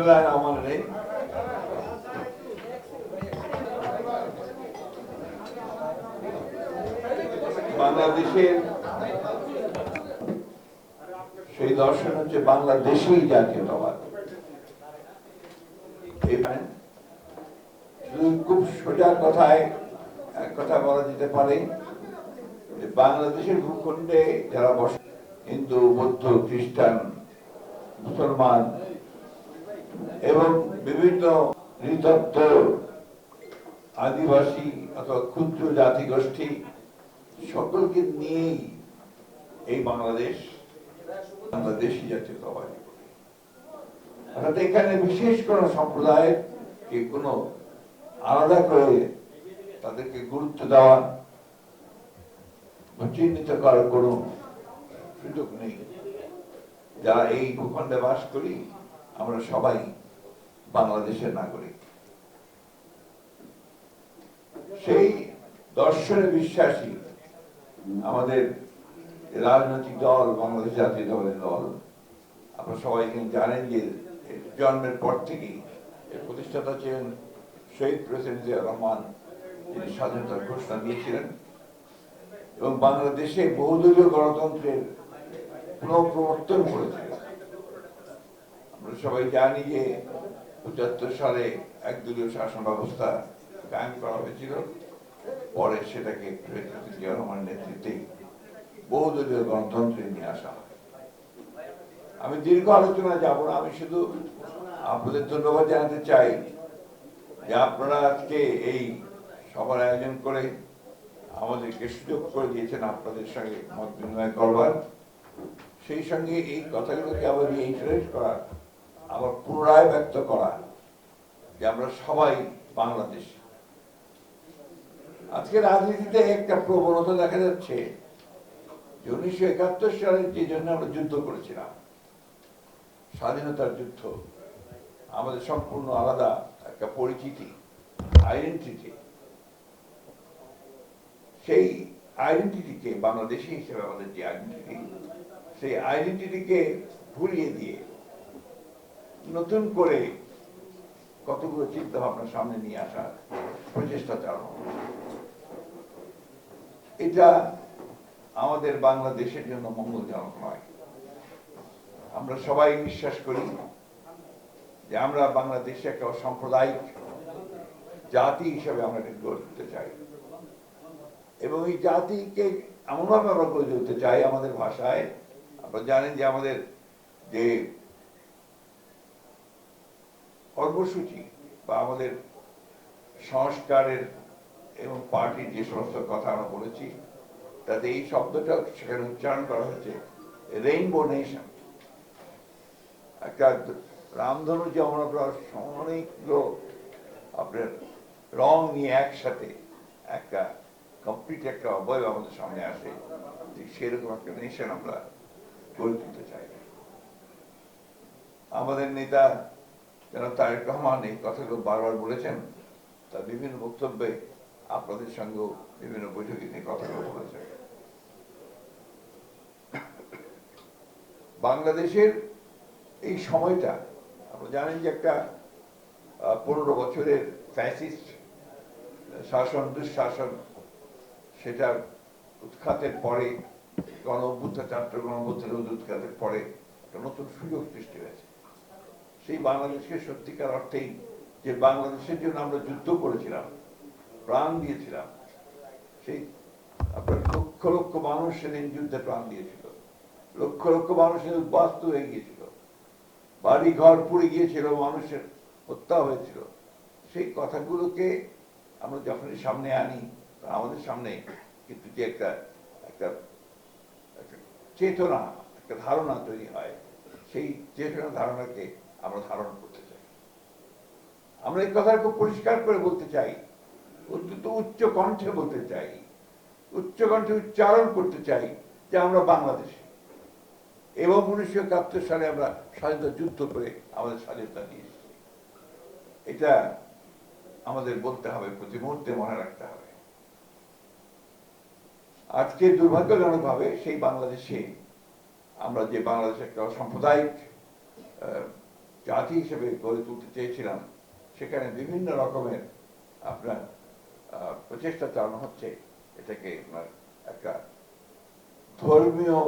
বিসমুল্লাহ রহমান রহিম বাংলাদেশের সেই দর্শন হচ্ছে বাংলাদেশেই জাতীয়তাবাদ। খুব সোজা কথায় এক কথা বলা যেতে পারে বাংলাদেশের ভূখণ্ডে যারা বসে হিন্দু, বৌদ্ধ, খ্রিস্টান, মুসলমান এবং বিভিন্ন নৃতত্ব আদিবাসী অথবা ক্ষুদ্র জাতিগোষ্ঠী সকলকে নিয়েই এই বাংলাদেশ বাংলাদেশি জাতীয়তাবাদী বলে। অর্থাৎ এখানে বিশেষ কোন সম্প্রদায়ের কে কোনো আলাদা করে তাদেরকে গুরুত্ব দেওয়া চিহ্নিত করার কোনো সুযোগ নেই যারা এই ভূখণ্ডে বাস করি আমরা সবাই বাংলাদেশের নাগরিক। সেই দর্শনে বিশ্বাসী আমাদের রাজনৈতিক দল, বাংলাদেশ জাতীয় দলের দল, আপনারা সবাই কিন্তু জানেন যে জন্মের পর থেকেই এর প্রতিষ্ঠাতা ছিলেন শহীদ প্রেসিডেন্ট জিয়া রহমান, যিনি স্বাধীনতার ঘোষণা দিয়েছিলেন। এবং বাংলাদেশে বহুদলীয় গণতন্ত্রের পুনঃপ্রবর্তন করেছিলেন। আমরা সবাই জানি যে পঁচাত্তর সালে একদলীয় শাসন ব্যবস্থা কায়েম করা হয়েছিল। পরে সেটাকে জিয়া নেতৃত্বে বহুদলীয় গণতন্ত্রে নিয়ে আসা আমি দীর্ঘ আলোচনা যাব না, আমি শুধু আপনাদের ধন্যবাদ জানাতে চাই যে আপনারা আজকে এই সভার আয়োজন করে আমাদেরকে সুযোগ করে দিয়েছেন আপনাদের সঙ্গে মত বিনিময় করবার। সেই সঙ্গে এই কথাগুলোকে আবার রিইন্টারেট করা আবার পুনরায় ব্যক্ত করা যে আমরা সবাই বাংলাদেশ। আজকে রাজনীতিতে একটা প্রবণতা দেখা যাচ্ছে যে উনিশশো একাত্তর সালে যে জন্য আমরা যুদ্ধ করেছিলাম, স্বাধীনতার যুদ্ধ, আমাদের সম্পূর্ণ আলাদা একটা পরিচিতি আইডেন্টিটি সেই আইডেন্টিটিকে বাংলাদেশি হিসেবে আমাদের যে আইডেন্টিটি সেই আইডেন্টিটিকে ভুলিয়ে দিয়ে নতুন করে কতগুলো চিন্তা ভাবনা সামনে নিয়ে আসার প্রচেষ্টা চালানো এটা আমাদের বাংলাদেশের জন্য মঙ্গলজনক নয়। আমরা সবাই বিশ্বাস করি যে আমরা বাংলাদেশে একটা সাম্প্রদায়িক জাতি হিসেবে আমরা গড়ে তুলতে চাই। এবং এই জাতিকে এমনভাবে আমরা গড়ে তুলতে চাই আমাদের ভাষায়। আপনারা জানেন যে আমাদের যে কর্মসূচি বা আমাদের সংস্কারের এবং পার্টির যে সমস্ত কথা আমরা বলেছি, তাতে এই শব্দটা সেখানে উচ্চারণ করা হয়েছে রেইনবো নেশন একটা রামধনু যেমন আমরা অনেকগুলো আপনার রং নিয়ে একসাথে একটা কমপ্লিট একটা অবয়ব আমাদের সামনে আসে যে সেরকম একটা নেশন আমরা গড়ে তুলতে চাই। আমাদের নেতা যেন তারেক রহমান এই কথাগুলো বারবার বলেছেন? তার বিভিন্ন বক্তব্যে আপনাদের সঙ্গেও বিভিন্ন বৈঠকে নিয়ে কথাগুলো বলেছেন। বাংলাদেশের এই সময়টা আপনারা জানেন যে একটা পনেরো বছরের ফ্যাসিস্ট শাসন, দুঃশাসন, সেটার উৎখাতের পরে গণ অভ্যুত্থান ছাত্র গণ অভ্যুত্থানের উৎখাতের পরে একটা নতুন সুযোগ সৃষ্টি হয়েছে। সেই বাংলাদেশকে সত্যিকার অর্থেই যে বাংলাদেশের জন্য আমরা যুদ্ধ করেছিলাম, প্রাণ দিয়েছিলাম, সেই আপনার লক্ষ লক্ষ মানুষ সেদিন যুদ্ধে প্রাণ দিয়েছিল। লক্ষ লক্ষ মানুষ সেদিন উদ্বাস্ত হয়ে গিয়েছিল। বাড়ি ঘর পুড়ে গিয়েছিল, মানুষের হত্যা হয়েছিল। সেই কথাগুলোকে আমরা যখনই সামনে আনি, আমাদের সামনে কিন্তু যে একটা একটা চেতনা, একটা ধারণা তৈরি হয়, সেই চেতনা ধারণাকে আমরা ধারণ করতে চাই। আমরা এই কথা খুব পরিষ্কার করে বলতে চাই। অত্যন্ত উচ্চ কণ্ঠে বলতে চাই। উচ্চ কণ্ঠে উচ্চারণ করতে চাই যে আমরা বাংলাদেশি। এবং উনিশশো একাত্তর সালে আমরা স্বাধীনতা যুদ্ধ করে আমাদের স্বাধীনতা নিয়ে এসেছি। এটা আমাদের বলতে হবে, প্রতি মুহূর্তে মনে রাখতে হবে। আজকে দুর্ভাগ্যজনক ভাবে সেই বাংলাদেশে আমরা যে বাংলাদেশে একটা সাম্প্রদায়িক জাতি হিসেবে গড়ে তুলতে চেয়েছিলাম, সেখানে বিভিন্ন রকমের আপনার প্রচেষ্টা চালানো হচ্ছে, এটাকে আপনার একটা ধর্মীয়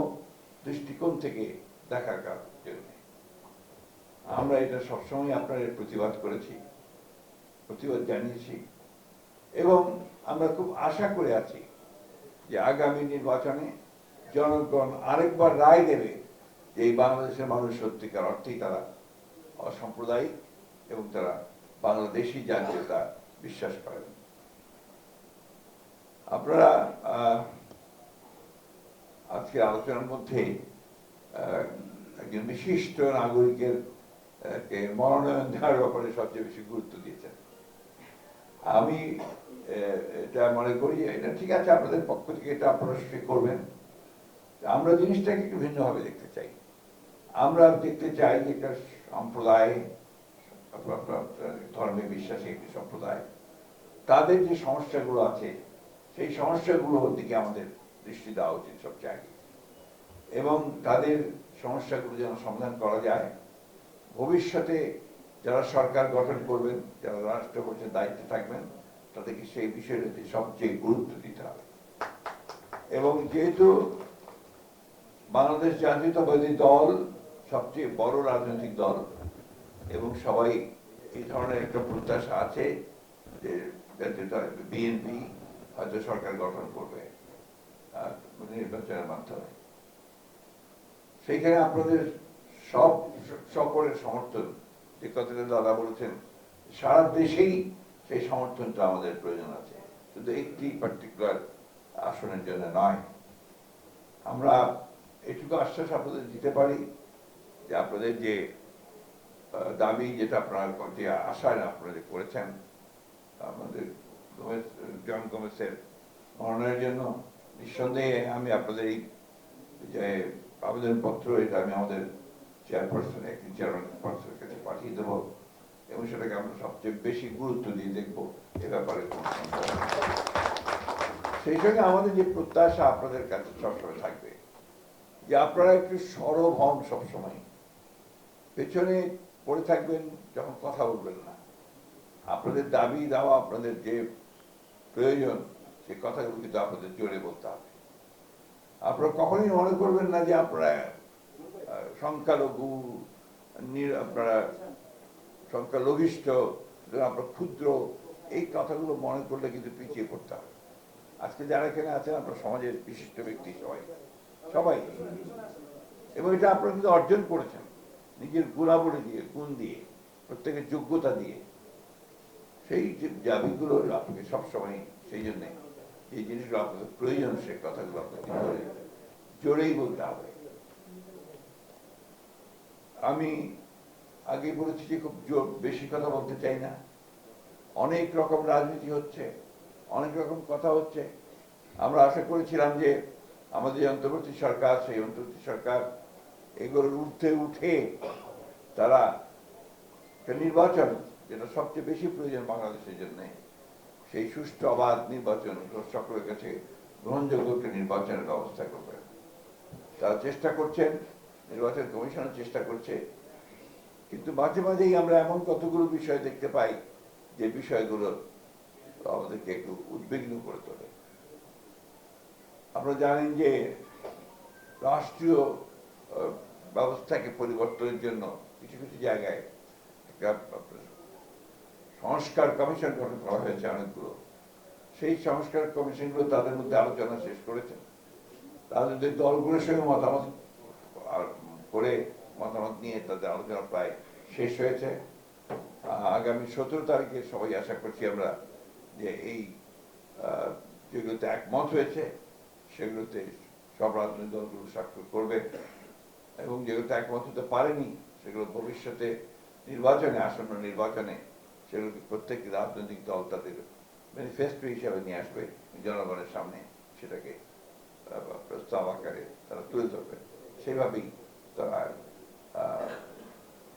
দৃষ্টিকোণ থেকে দেখার জন্য আমরা এটা সবসময় আপনাদের প্রতিবাদ করেছি, প্রতিবাদ জানিয়েছি, এবং আমরা খুব আশা করে আছি যে আগামী নির্বাচনে জনগণ আরেকবার রায় দেবে যে এই বাংলাদেশের মানুষ সত্যিকার অর্থেই তারা অসাম্প্রদায়িক এবং তারা বাংলাদেশি জাতীয়তা বিশ্বাস করেন। আপনারা আজকে আলোচনার মধ্যে একজন বিশিষ্ট নাগরিকের মনোনয়ন দেওয়ার ব্যাপারে সবচেয়ে বেশি গুরুত্ব দিয়েছেন। আমি এটা মনে করি এটা ঠিক আছে, আপনাদের পক্ষ থেকে এটা আপনারা করবেন। আমরা জিনিসটাকে একটু ভিন্নভাবে দেখতে চাই। আমরা দেখতে চাই যে একটা সম্প্রদায়, ধর্মে বিশ্বাসী একটি সম্প্রদায়, তাদের যে সমস্যাগুলো আছে, সেই সমস্যাগুলোর দিকে আমাদের দৃষ্টি দেওয়া উচিত সবচেয়ে এবং তাদের সমস্যাগুলো যেন সমাধান করা যায়। ভবিষ্যতে যারা সরকার গঠন করবেন, যারা রাষ্ট্র দায়িত্বে থাকবেন, তাদেরকে সেই বিষয়টাতে সবচেয়ে গুরুত্ব দিতে হবে। এবং যেহেতু বাংলাদেশ জাতীয়তাবাদী দল সবচেয়ে বড় রাজনৈতিক দল। এবং সবাই এই ধরনের একটা প্রত্যাশা আছে যে বিএনপি হয়তো সরকার গঠন করবে নির্বাচনের মাধ্যমে। সেইখানে আপনাদের সব সকলের সমর্থন, যে কথাটা দাদা বলেছেন, সারা দেশেই সেই সমর্থনটা আমাদের প্রয়োজন আছে। শুধু একটি পার্টিকুলার আসনের জন্য নয়। আমরা এটুকু আশ্বাস আপনাদের দিতে পারি যে আপনাদের যে দাবি যেটা আপনারা যে আশায় আপনারা যে করেছেন, আমাদের জন গোমেসের মনোনয়নের জন্য, নিঃসন্দেহে আমি আপনাদের এই যে আবেদনপত্র এটা আমি আমাদের চেয়ারপারসন একটি চেয়ারম্যান পার্সনের কাছে পাঠিয়ে দেবো এবং সেটাকে আমরা সবচেয়ে বেশি গুরুত্ব দিয়ে দেখব এ ব্যাপারে সেই সঙ্গে আমাদের যে প্রত্যাশা আপনাদের কাছে সবসময় থাকবে যে আপনারা একটু সরব হন সবসময়। পেছনে পড়ে থাকবেন, যখন কথা বলবেন না। আপনাদের দাবি দেওয়া, আপনাদের যে প্রয়োজন, সে কথাগুলো কিন্তু আপনাদের জোরে বলতে হবে। আপনারা কখনোই মনে করবেন না যে আপনারা সংখ্যালঘু, নির- আপনারা সংখ্যালঘিষ্ঠ আপনার ক্ষুদ্র, এই কথাগুলো মনে করলে কিন্তু পিছিয়ে পড়তে হবে। আজকে যারা এখানে আছেন, আপনার সমাজের বিশিষ্ট ব্যক্তি সবাই। সবাই। এবং এটা আপনারা কিন্তু অর্জন করেছেন। নিজের গুণাবলী দিয়ে, গুণ দিয়ে, প্রত্যেকের যোগ্যতা দিয়ে, সেই যে দাবিগুলো আপনাকে সবসময় সেই জন্যে এই জিনিসগুলো আপনাদের প্রয়োজন, সে কথাগুলো আপনাকে জোরে, জোরেই বলতে হবে। আমি আগে বলেছি যে খুব জোর, বেশি কথা বলতে চাই না। অনেক রকম রাজনীতি হচ্ছে, অনেক রকম কথা হচ্ছে। আমরা আশা করেছিলাম যে আমাদের যে অন্তর্বর্তী সরকার, সেই অন্তর্বর্তী সরকার এগুলোর ঊর্ধ্বে উঠে তারা একটা নির্বাচন, যেটা সবচেয়ে বেশি প্রয়োজন বাংলাদেশের জন্য, সেই সুষ্ঠু অবাধ নির্বাচন সকলের কাছে গ্রহণযোগ্য একটা নির্বাচনের ব্যবস্থা করবে। তারা চেষ্টা করছেন, নির্বাচন কমিশনের চেষ্টা করছে। কিন্তু মাঝে মাঝেই আমরা এমন কতগুলো বিষয় দেখতে পাই, যে বিষয়গুলো আমাদেরকে একটু উদ্বিগ্ন করে তোলে। আমরা জানেন যে রাষ্ট্রীয় ব্যবস্থাকে পরিবর্তনের জন্য কিছু কিছু জায়গায়। একটা সংস্কার কমিশন গঠন করা হয়েছে অনেকগুলো। সেই সংস্কার কমিশনগুলো তাদের মধ্যে আলোচনা শেষ করেছেন তাদের যে দলগুলোর সঙ্গে মতামত করে মতামত নিয়ে তাদের আলোচনা প্রায় শেষ হয়েছে। আগামী সতেরো তারিখে সবাই আশা করছি আমরা যে এই যেগুলোতে একমত হয়েছে, সেগুলোতে সব রাজনৈতিক দলগুলো স্বাক্ষর করবে। এবং যেগুলোতে একমত হতে পারেনি, সেগুলো ভবিষ্যতে নির্বাচনে আসন্ন নির্বাচনে সেগুলোকে প্রত্যেকটি রাজনৈতিক দল তাদের ম্যানিফেস্টো হিসাবে নিয়ে আসবে, জনগণের সামনে সেটাকে প্রস্তাব আকারে তারা তুলে ধরবে। সেভাবেই তারা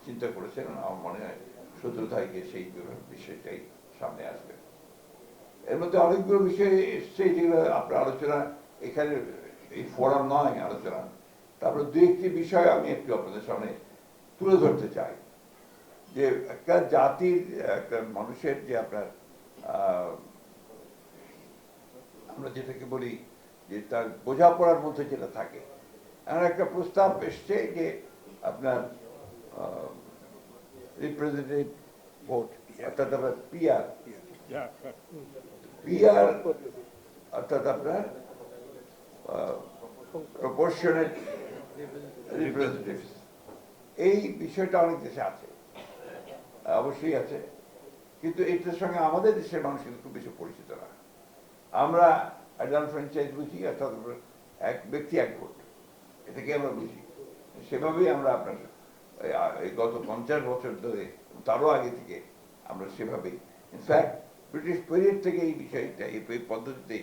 চিন্তা করেছেন আমার মনে হয় সতেরো তারিখে সেই বিষয়টাই সামনে আসবে। এর মধ্যে অনেকগুলো বিষয় এসছে যেগুলো আপনার আলোচনা, এখানে এই ফোরাম নয় আলোচনা। তারপরে দু একটি বিষয় আমি একটু আপনাদের সামনে তুলে ধরতে চাই। যে একটা জাতির, একটা মানুষের যে আপনার আমরা যেটাকে বলি যে তার বোঝাপড়ার মধ্যে যেটা থাকে, এমন একটা প্রস্তাব এসছে যে আপনার রিপ্রেজেন্টেটিভ ভোট অর্থাৎ আপনার পিআর পিআর অর্থাৎ আপনার প্রপোর্শনেট রিপ্রেজেন্টেটিভ এই বিষয়টা অনেক দেশে আছে। অবশ্যই আছে। কিন্তু এটার সঙ্গে আমাদের দেশের মানুষ কিন্তু খুব বেশি পরিচিত না। আমরা অ্যাডাল্ট ফ্র্যাঞ্চাইজ বুঝি, অর্থাৎ এক ব্যক্তি এক ভোট। এটাকে আমরা বুঝি। সেভাবেই আমরা আপনার, এই গত পঞ্চাশ বছর ধরে, তারও আগে থেকে আমরা সেভাবেই। ইনফ্যাক্ট ব্রিটিশ পিরিয়ড থেকে এই বিষয়টা, এই পদ্ধতিতে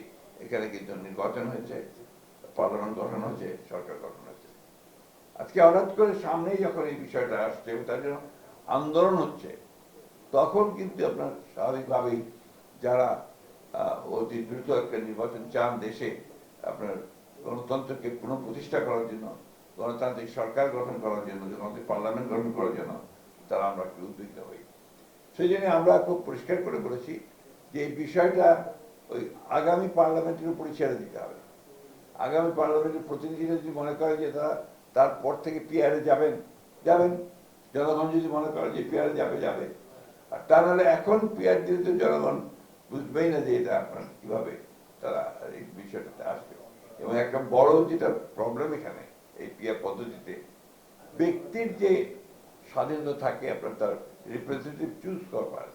এখানে কিন্তু নির্বাচন হয়েছে। পার্লামেন্ট গঠন হয়েছে সরকার গঠন হয়েছে আজকে হঠাৎ করে সামনেই যখন এই বিষয়টা আসছে, এবং তার আন্দোলন হচ্ছে, তখন কিন্তু আপনার স্বাভাবিকভাবেই যারা অতি দ্রুত একটা নির্বাচন চান দেশে, আপনার গণতন্ত্রকে পুনঃপ্রতিষ্ঠা করার জন্য, গণতান্ত্রিক সরকার গঠন করার জন্য, গণতান্ত্রিক পার্লামেন্ট গঠন করার জন্য, তারা আমরা একটু উদ্বিগ্ন হই। সেই জন্য আমরা খুব পরিষ্কার করে বলেছি যে এই বিষয়টা ওই আগামী পার্লামেন্টের উপরই ছেড়ে দিতে হবে। আগামী পার্লামেন্টের প্রতিনিধিরা যদি মনে করে যে তারা তারপর থেকে পিয়ারে যাবেন যাবেন। জনগণ যদি মনে করে যে পিয়ারে যাবে যাবে। আর তা নাহলে এখন পিয়ার দিলে তো জনগণ, বুঝবেই না যে এটা আপনার কীভাবে তারা এই বিষয়টাতে আসবে। এবং একটা বড় যেটা প্রবলেম এখানে, এই পিয়ার পদ্ধতিতে ব্যক্তির যে স্বাধীনতা থাকে, আপনার তার রিপ্রেজেন্টেটিভ চুজ করবার,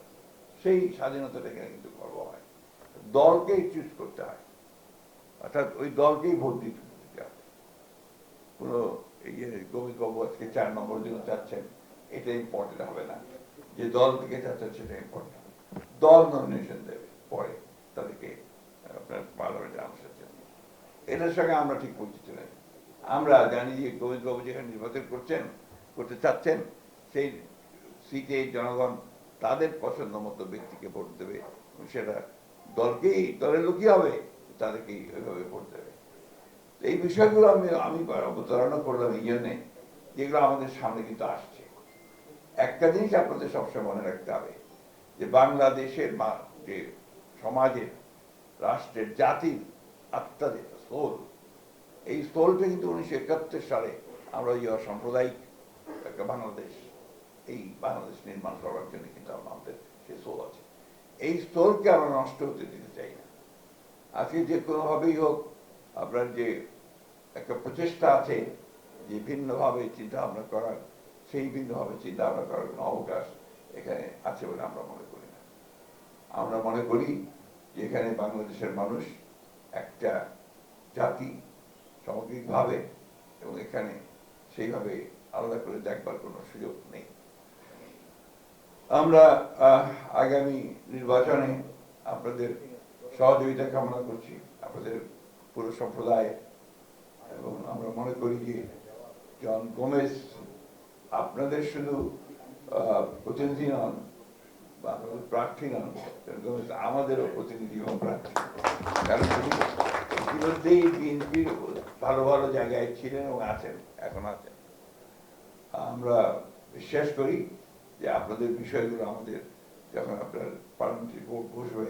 সেই স্বাধীনতাটা এখানে কিন্তু গর্ব হয়। দলকেই চুজ করতে হয়। অর্থাৎ ওই দলকেই ভোট দিতে হবে। কোনো ইয়ে গোবিন্দ বাবু আজকে চার নম্বর জন্য চাচ্ছেন, এটা ইম্পর্টেন্ট হবে না। যে দল থেকে চাচ্ছেন সেটা ইম্পর্টেন্ট দল নমিনেশন দেবে, পরে তাদেরকে, আপনার পার্লামেন্টে আসার জন্য এটার সঙ্গে আমরা ঠিক পরিচিত নেই আমরা জানি যে গোবিন্দবাবু যেখানে নির্বাচন করছেন, করতে চাচ্ছেন, সেই সিটে জনগণ তাদের পছন্দ মতো ব্যক্তিকে ভোট দেবে সেটা দলকেই, দলের লোকই হবে। তাদেরকেই ওইভাবে ভোট দেবে এই বিষয়গুলো আমি আমি অবতারণা করলাম এই জন্যে যেগুলো আমাদের সামনে কিন্তু আসছে। একটা জিনিস আপনাদের সবসময় মনে রাখতে হবে যে বাংলাদেশের যে সমাজের, রাষ্ট্রের জাতির আত্মা সোল এই সোলটা কিন্তু উনিশশো একাত্তর সালে আমরা ওই সাম্প্রদায়িক একটা বাংলাদেশ, এই বাংলাদেশ নির্মাণ করার জন্য কিন্তু আমাদের সেই সোল আছে। এই সোলকে আমরা নষ্ট হতে দিতে চাই না। আজকে যে কোনোভাবেই হোক, আপনার যে একটা প্রচেষ্টা আছে, যে ভিন্নভাবে চিন্তা ভাবনা করার, সেই ভিন্নভাবে চিন্তা ভাবনা করার কোনো অবকাশ এখানে আছে বলে আমরা মনে করি না। আমরা মনে করি যে এখানে বাংলাদেশের মানুষ একটা জাতি সামগ্রিকভাবে এবং এখানে সেইভাবে আলাদা করে দেখবার কোনো সুযোগ নেই। আমরা আগামী নির্বাচনে আপনাদের সহযোগিতা কামনা করছি আপনাদের পুরো সম্প্রদায় এবং আমরা মনে করি যে জন গোমেজ আপনাদের শুধু প্রতিনিধি নন, বা আপনাদের প্রার্থী নন, জন গোমেজ আমাদেরও প্রতিনিধি এবং প্রার্থী। কারণ ইতিমধ্যেই বিএনপির ভালো ভালো জায়গায় ছিলেন এবং আছেন, এখন আছেন। আমরা বিশ্বাস করি যে আপনাদের বিষয়গুলো আমাদের যখন আপনার পার্লামেন্টারি ভোট বসবে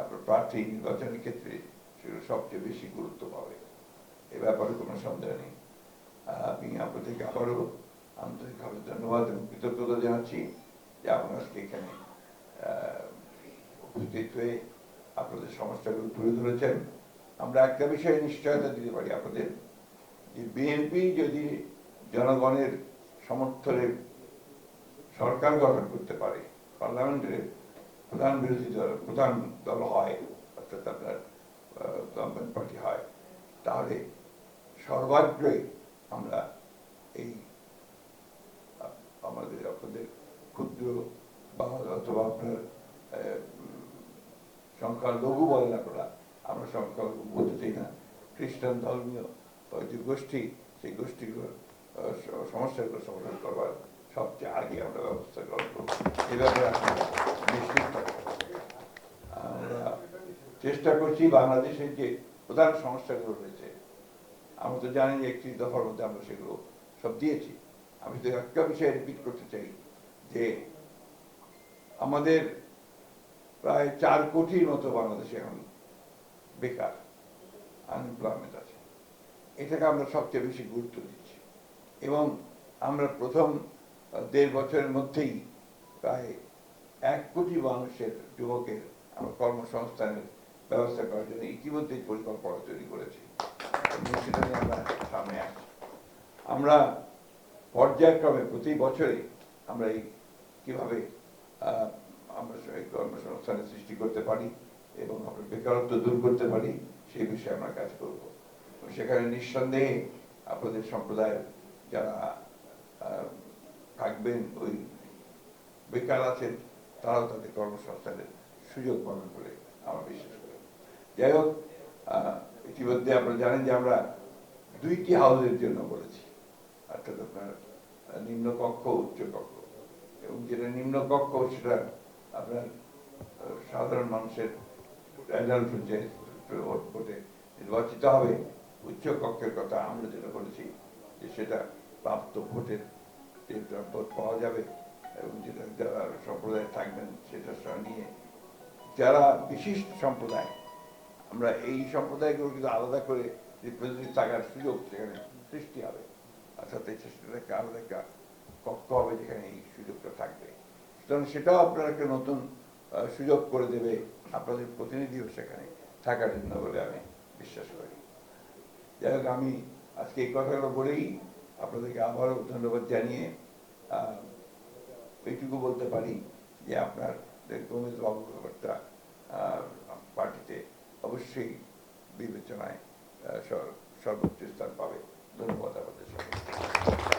আপনার প্রার্থী নির্বাচনের ক্ষেত্রে সেগুলো সবচেয়ে বেশি গুরুত্ব পাবে। এ ব্যাপারে কোনো সন্দেহ নেই। আমি আপনাদেরকে আবারও আন্তরিকভাবে ধন্যবাদ এবং কৃতজ্ঞতা জানাচ্ছি যে আপনারা এখানে উপস্থিত হয়ে আপনাদের সমস্যাগুলো তুলে ধরেছেন। আমরা একটা বিষয়ে নিশ্চয়তা দিতে পারি আপনাদের যে বিএনপি যদি জনগণের সমর্থনে সরকার গঠন করতে পারে, পার্লামেন্টের প্রধান বিরোধী দল, প্রধান দল হয় অর্থাৎ আপনার গভর্নমেন্ট পার্টি হয় তাহলে সর্বাগ্রে আমরা এই, আমাদের আপনাদের ক্ষুদ্র অথবা আপনার সংখ্যালঘু বলেন আপনারা আমরা সংখ্যালঘু বলতে চাই না। খ্রিস্টান ধর্মীয় যে গোষ্ঠী, সেই স- সমস্যাগুলো সমাধান করবার সবচেয়ে আগে আমরা ব্যবস্থা গ্রহণ করব। এ ব্যাপারে আপনারা নিশ্চিত থাকবেন চেষ্টা করছি বাংলাদেশের যে প্রধান সমস্যাগুলো রয়েছে। আমরা তো জানি যে একটি দফার মধ্যে আমরা সেগুলো সব দিয়েছি। আমি তো একটা বিষয়ে রিপিট করতে চাই যে আমাদের প্রায় চার কোটির মতো বাংলাদেশে এখন বেকার আনএমপ্লয়মেন্ট আছে। এটাকে আমরা সবচেয়ে বেশি গুরুত্ব দিচ্ছি। এবং আমরা প্রথম দেড় বছরের মধ্যেই প্রায় এক কোটি মানুষের যুবকের আমরা কর্মসংস্থানের ব্যবস্থা করার জন্য ইতিমধ্যেই পরিকল্পনা তৈরি করেছি। সেটা নিয়ে আমরা সামনে আসছি আমরা পর্যায়ক্রমে প্রতি বছরে আমরা এই কীভাবে আমরা কর্মসংস্থানের সৃষ্টি করতে পারি এবং আমরা বেকারত্ব দূর করতে পারি, সেই বিষয়ে আমরা কাজ করব। সেখানে নিঃসন্দেহে আপনাদের সম্প্রদায়ের যারা থাকবেন, ওই বেকার আছেন, তারাও তাদের কর্মসংস্থানের সুযোগ পাবেন বলে আমার বিশ্বাস। করি যাই হোক ইতিমধ্যে আপনারা জানেন যে আমরা দুইটি হাউসের জন্য বলেছি। অর্থাৎ আপনার নিম্নকক্ষ উচ্চ কক্ষ এবং যেটা নিম্নকক্ষ, সেটা আপনার সাধারণ মানুষের ভোট নির্বাচিত হবে। উচ্চ কক্ষের কথা আমরা যেটা বলেছি, যে সেটা প্রাপ্ত ভোটের ভোট পাওয়া যাবে এবং যেটা যারা সম্প্রদায় থাকবেন, সেটা নিয়ে যারা বিশিষ্ট সম্প্রদায় আমরা এই সম্প্রদায়গুলো কিন্তু আলাদা করে রিপ্রেজেন্টেটিভ থাকার সুযোগ সেখানে সৃষ্টি হবে। অর্থাৎ এই সেটাকে আলাদা একটা কক্ষ হবে যেখানে এই সুযোগটা থাকবে। সুতরাং সেটাও আপনার একটা নতুন সুযোগ করে দেবে আপনাদের প্রতিনিধিও সেখানে থাকার জন্য বলে আমি বিশ্বাস করি। যাই হোক, আমি আজকে এই কথাগুলো বলেই আপনাদেরকে আবারও ধন্যবাদ জানিয়ে এইটুকু বলতে পারি যে আপনার গোমেজ বাবু ব্যাপারটা পার্টিতে অবশ্যই বিবেচনায় সর্বোচ্চ স্থান পাবে। ধন্যবাদ আমাদের সবাই